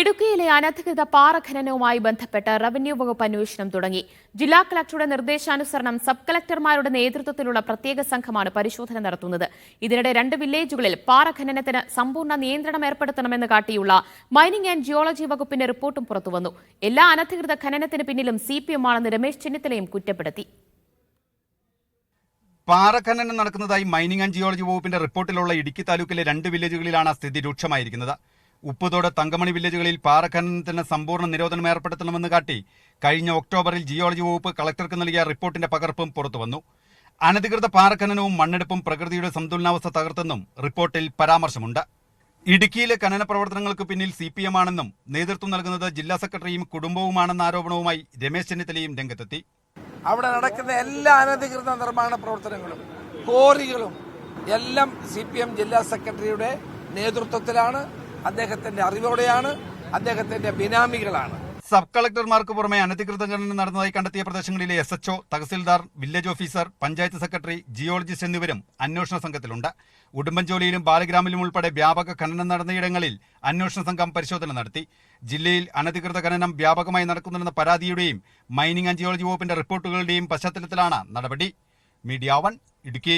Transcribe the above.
ഇടുക്കിയിലെ അനധികൃത പാറഖനനവുമായി ബന്ധപ്പെട്ട് റവന്യൂ വകുപ്പ് അന്വേഷണം തുടങ്ങി. ജില്ലാ കളക്ടറുടെ നിർദ്ദേശാനുസരണം സബ് കളക്ടർമാരുടെ നേതൃത്വത്തിലുള്ള പ്രത്യേക സംഘമാണ് പരിശോധന നടത്തുന്നത്. ഇതിനിടെ രണ്ട് വില്ലേജുകളിൽ പാറഖനനത്തിന് സമ്പൂർണ നിയന്ത്രണം ഏർപ്പെടുത്തണമെന്ന് കാട്ടിയുള്ള മൈനിംഗ് ആൻഡ് ജിയോളജി വകുപ്പിന്റെ റിപ്പോർട്ടും പുറത്തുവന്നു. എല്ലാ അനധികൃത ഖനനത്തിന് പിന്നിലും സി പി എം ആണെന്ന് രമേശ് ചെന്നിത്തലയും കുറ്റപ്പെടുത്തി. പാറഖനനം നടക്കുന്നതായി മൈനിംഗ് ആൻഡ് ജിയോളജി വകുപ്പിന്റെ റിപ്പോർട്ടിലുള്ള ഇടുക്കി താലൂക്കിലെ രണ്ട് വില്ലേജുകളിലാണ് സ്ഥിതി രൂക്ഷമായിരിക്കുന്നത്. ഉപ്പുതോട് തങ്കമണി വില്ലേജുകളിൽ പാറഖനനത്തിന് സമ്പൂർണ നിരോധനം ഏർപ്പെടുത്തണമെന്ന് കാട്ടി കഴിഞ്ഞ ഒക്ടോബറിൽ ജിയോളജി വകുപ്പ് കളക്ടർക്ക് നൽകിയ റിപ്പോർട്ടിന്റെ പകർപ്പും പുറത്തുവന്നു അനധികൃത പാറഖനനവും മണ്ണെടുപ്പും പ്രകൃതിയുടെ സന്തുലനാവസ്ഥ തകർത്തെന്നും റിപ്പോർട്ടിൽ പരാമർശമുണ്ട്. ഇടുക്കിയിലെ ഖനന പ്രവർത്തനങ്ങൾക്ക് പിന്നിൽ സി പി എം ആണെന്നും നേതൃത്വം നൽകുന്നത് ജില്ലാ സെക്രട്ടറിയും കുടുംബവുമാണെന്ന ആരോപണവുമായി രമേശ് ചെന്നിത്തലയും രംഗത്തെത്തി. അവിടെ നടക്കുന്ന എല്ലാ അനധികൃത നിർമ്മാണ പ്രവർത്തനങ്ങളും കോറികളും എല്ലാം സി ജില്ലാ സെക്രട്ടറിയുടെ നേതൃത്വത്തിലാണ്. അദ്ദേഹത്തിന്റെ അറിവോടെയാണ് അദ്ദേഹത്തിന്റെ ബിനാമികളാണ്. സബ് കളക്ടർമാർക്ക് പുറമെ അനധികൃത ഖനനം നടന്നതായി കണ്ടെത്തിയ പ്രദേശങ്ങളിലെ S H O tahsildar village officer panchayat secretary geologist എന്നിവരും അന്വേഷണ സംഘത്തിലുണ്ട്. ഉടുമ്പൻചോലിയിലും ബാലഗ്രാമിലും ഉൾപ്പെടെ വ്യാപക ഖനനം നടന്നയിടങ്ങളിൽ അന്വേഷണ സംഘം പരിശോധന നടത്തി. ജില്ലയിൽ അനധികൃത ഖനനം വ്യാപകമായി നടക്കുന്നുണ്ടെന്ന പരാതിയുടെയും മൈനിങ് ആൻഡ് ജിയോളജി വകുപ്പിന്റെ റിപ്പോർട്ടുകളുടെയും പശ്ചാത്തലത്തിലാണ് നടപടി. Media one Idukki.